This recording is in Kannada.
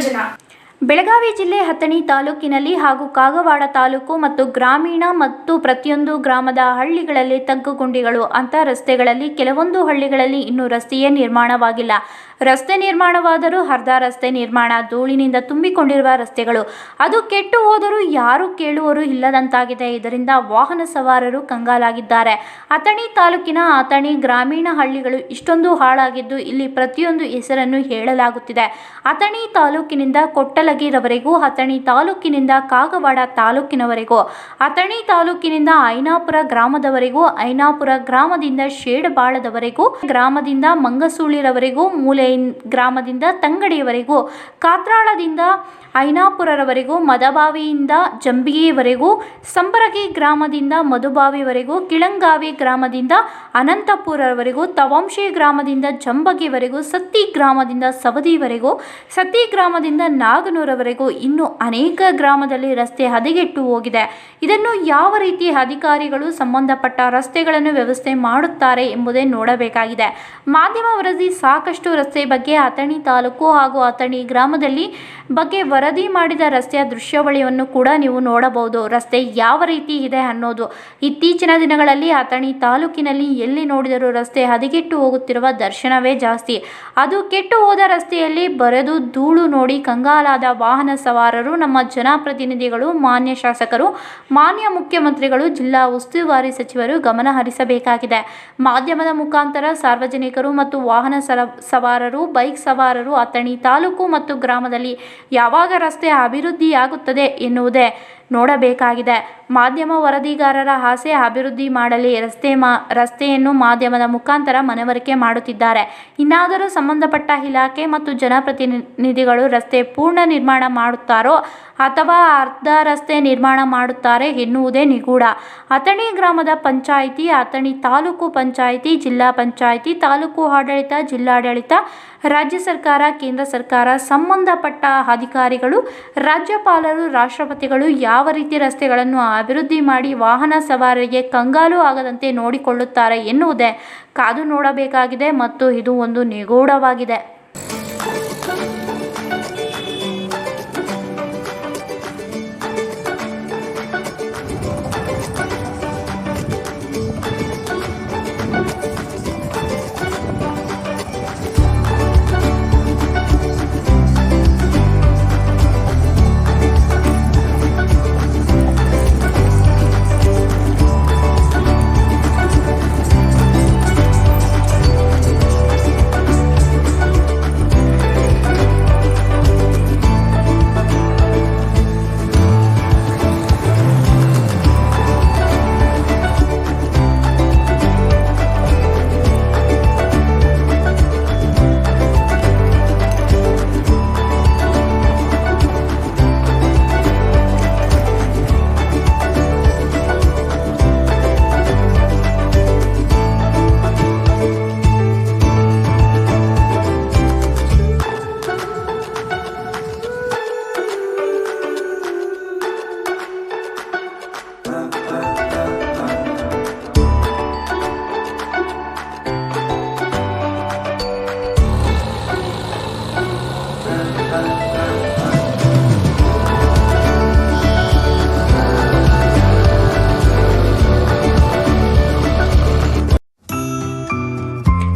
Scandinavia. ಬೆಳಗಾವಿ ಜಿಲ್ಲೆ ಹತ್ತಣಿ ತಾಲೂಕಿನಲ್ಲಿ ಹಾಗೂ ಕಾಗವಾಡ ತಾಲೂಕು ಮತ್ತು ಗ್ರಾಮೀಣ ಮತ್ತು ಪ್ರತಿಯೊಂದು ಗ್ರಾಮದ ಹಳ್ಳಿಗಳಲ್ಲಿ ತಗ್ಗು ಗುಂಡಿಗಳು, ಅಂತ ರಸ್ತೆಗಳಲ್ಲಿ ಕೆಲವೊಂದು ಹಳ್ಳಿಗಳಲ್ಲಿ ಇನ್ನೂ ರಸ್ತೆಯೇ ನಿರ್ಮಾಣವಾಗಿಲ್ಲ. ರಸ್ತೆ ನಿರ್ಮಾಣವಾದರೂ ಅರ್ಧ ರಸ್ತೆ ನಿರ್ಮಾಣ ಧೂಳಿನಿಂದ ತುಂಬಿಕೊಂಡಿರುವ ರಸ್ತೆಗಳು. ಅದು ಕೆಟ್ಟು ಹೋದರೂ ಯಾರು ಕೇಳುವರು ಇಲ್ಲದಂತಾಗಿದೆ. ಇದರಿಂದ ವಾಹನ ಸವಾರರು ಕಂಗಾಲಾಗಿದ್ದಾರೆ. ಅಥಣಿ ತಾಲೂಕಿನ ಅಥಣಿ ಗ್ರಾಮೀಣ ಹಳ್ಳಿಗಳು ಇಷ್ಟೊಂದು ಹಾಳಾಗಿದ್ದು ಇಲ್ಲಿ ಪ್ರತಿಯೊಂದು ಹೆಸರನ್ನು ಹೇಳಲಾಗುತ್ತಿದೆ. ಅಥಣಿ ತಾಲೂಕಿನಿಂದ ಕೊಟ್ಟಲಗಿರವರೆಗೂ ಅಥಣಿ ತಾಲೂಕಿನಿಂದ ಕಾಗವಾಡ ತಾಲೂಕಿನವರೆಗೂ, ಅಥಣಿ ತಾಲೂಕಿನಿಂದ ಐನಾಪುರ ಗ್ರಾಮದವರೆಗೂ, ಐನಾಪುರ ಗ್ರಾಮದಿಂದ ಶೇಡಬಾಳದವರೆಗೂ, ಗ್ರಾಮದಿಂದ ಮಂಗಸೂಳಿರವರೆಗೂ, ಮೂಲೆ ಗ್ರಾಮದಿಂದ ತಂಗಡಿಯವರೆಗೂ, ಕಾತ್ರಾಳದಿಂದ ಐನಾಪುರರವರೆಗೂ, ಮದಬಾವಿಯಿಂದ ಜಂಬಿಗೆವರೆಗೂ ಸಂಬರಗಿ ಗ್ರಾಮದಿಂದ ಮಧುಬಾವಿವರೆಗೂ ಕಿಳಂಗಾವಿ ಗ್ರಾಮದಿಂದ ಅನಂತಪುರವರೆಗೂ ತವಾಂಶಿ ಗ್ರಾಮದಿಂದ ಜಂಬಗಿವರೆಗೂ, ಸತ್ತಿ ಗ್ರಾಮದಿಂದ ಸವದಿವರೆಗೂ, ಸತ್ತಿ ಗ್ರಾಮದಿಂದ ನಾಗನೂರವರೆಗೂ ಇನ್ನೂ ಅನೇಕ ಗ್ರಾಮದಲ್ಲಿ ರಸ್ತೆ ಹದಗೆಟ್ಟು ಹೋಗಿದೆ. ಇದನ್ನು ಯಾವ ರೀತಿ ಅಧಿಕಾರಿಗಳು ಸಂಬಂಧಪಟ್ಟ ರಸ್ತೆಗಳನ್ನು ವ್ಯವಸ್ಥೆ ಮಾಡುತ್ತಾರೆ ಎಂಬುದೇ ನೋಡಬೇಕಾಗಿದೆ. ಮಾಧ್ಯಮ ವರದಿ ಸಾಕಷ್ಟು ರಸ್ತೆ ಬಗ್ಗೆ ಅಥಣಿ ತಾಲೂಕು ಹಾಗೂ ಅಥಣಿ ಗ್ರಾಮದಲ್ಲಿ ಬಗ್ಗೆ ವರದಿ ಮಾಡಿದ ರಸ್ತೆಯ ದೃಶ್ಯಾವಳಿಯನ್ನು ಕೂಡ ನೀವು ನೋಡಬಹುದು. ರಸ್ತೆ ಯಾವ ರೀತಿ ಇದೆ ಅನ್ನೋದು. ಇತ್ತೀಚಿನ ದಿನಗಳಲ್ಲಿ ಅಥಣಿ ತಾಲೂಕಿನಲ್ಲಿ ಎಲ್ಲಿ ನೋಡಿದರೂ ರಸ್ತೆ ಹದಗೆಟ್ಟು ಹೋಗುತ್ತಿರುವ ದರ್ಶನವೇ ಜಾಸ್ತಿ. ಅದು ಕೆಟ್ಟು ಹೋದ ರಸ್ತೆಯಲ್ಲಿ ಬರೆದು ಧೂಳು ನೋಡಿ ಕಂಗಾಲಾದ ವಾಹನ ಸವಾರರು, ನಮ್ಮ ಜನಪ್ರತಿನಿಧಿಗಳು, ಮಾನ್ಯ ಶಾಸಕರು, ಮಾನ್ಯ ಮುಖ್ಯಮಂತ್ರಿಗಳು, ಜಿಲ್ಲಾ ಉಸ್ತುವಾರಿ ಸಚಿವರು ಗಮನ ಹರಿಸಬೇಕಾಗಿದೆ. ಮಾಧ್ಯಮದ ಮುಖಾಂತರ ಸಾರ್ವಜನಿಕರು ಮತ್ತು ವಾಹನ ಸವಾರರು, ಬೈಕ್ ಸವಾರರು, ಅಥಣಿ ತಾಲೂಕು ಮತ್ತು ಗ್ರಾಮದಲ್ಲಿ ಯಾವಾಗ ರಸ್ತೆ ಅಭಿವೃದ್ಧಿಯಾಗುತ್ತದೆ ಎನ್ನುವುದೇ ನೋಡಬೇಕಾಗಿದೆ. ಮಾಧ್ಯಮ ವರದಿಗಾರರ ಆಸೆ ಅಭಿವೃದ್ಧಿ ಮಾಡಲಿ, ರಸ್ತೆ ಮಾ, ರಸ್ತೆಯನ್ನು ಮಾಧ್ಯಮದ ಮುಖಾಂತರ ಮನವರಿಕೆ ಮಾಡುತ್ತಿದ್ದಾರೆ. ಇನ್ನಾದರೂ ಸಂಬಂಧಪಟ್ಟ ಇಲಾಖೆ ಮತ್ತು ಜನಪ್ರತಿನಿಧಿಗಳು ರಸ್ತೆ ಪೂರ್ಣ ನಿರ್ಮಾಣ ಮಾಡುತ್ತಾರೋ ಅಥವಾ ಅರ್ಧ ರಸ್ತೆ ನಿರ್ಮಾಣ ಮಾಡುತ್ತಾರೆ ಎನ್ನುವುದೇ ನಿಗೂಢ. ಅಥಣಿ ಗ್ರಾಮದ ಪಂಚಾಯಿತಿ, ಅಥಣಿ ತಾಲೂಕು ಪಂಚಾಯಿತಿ, ಜಿಲ್ಲಾ ಪಂಚಾಯಿತಿ, ತಾಲೂಕು ಆಡಳಿತ, ಜಿಲ್ಲಾಡಳಿತ, ರಾಜ್ಯ ಸರ್ಕಾರ, ಕೇಂದ್ರ ಸರ್ಕಾರ, ಸಂಬಂಧಪಟ್ಟ ಅಧಿಕಾರಿಗಳು, ರಾಜ್ಯಪಾಲರು, ರಾಷ್ಟ್ರಪತಿಗಳು ಯಾವ ರೀತಿ ರಸ್ತೆಗಳನ್ನು ಅಭಿವೃದ್ಧಿ ಮಾಡಿ ವಾಹನ ಸವಾರರಿಗೆ ಕಂಗಾಲು ಆಗದಂತೆ ನೋಡಿಕೊಳ್ಳುತ್ತಾರೆ ಎನ್ನುವುದೇ ಕಾದು ನೋಡಬೇಕಾಗಿದೆ ಮತ್ತು ಇದು ಒಂದು ನಿಗೂಢವಾಗಿದೆ. love.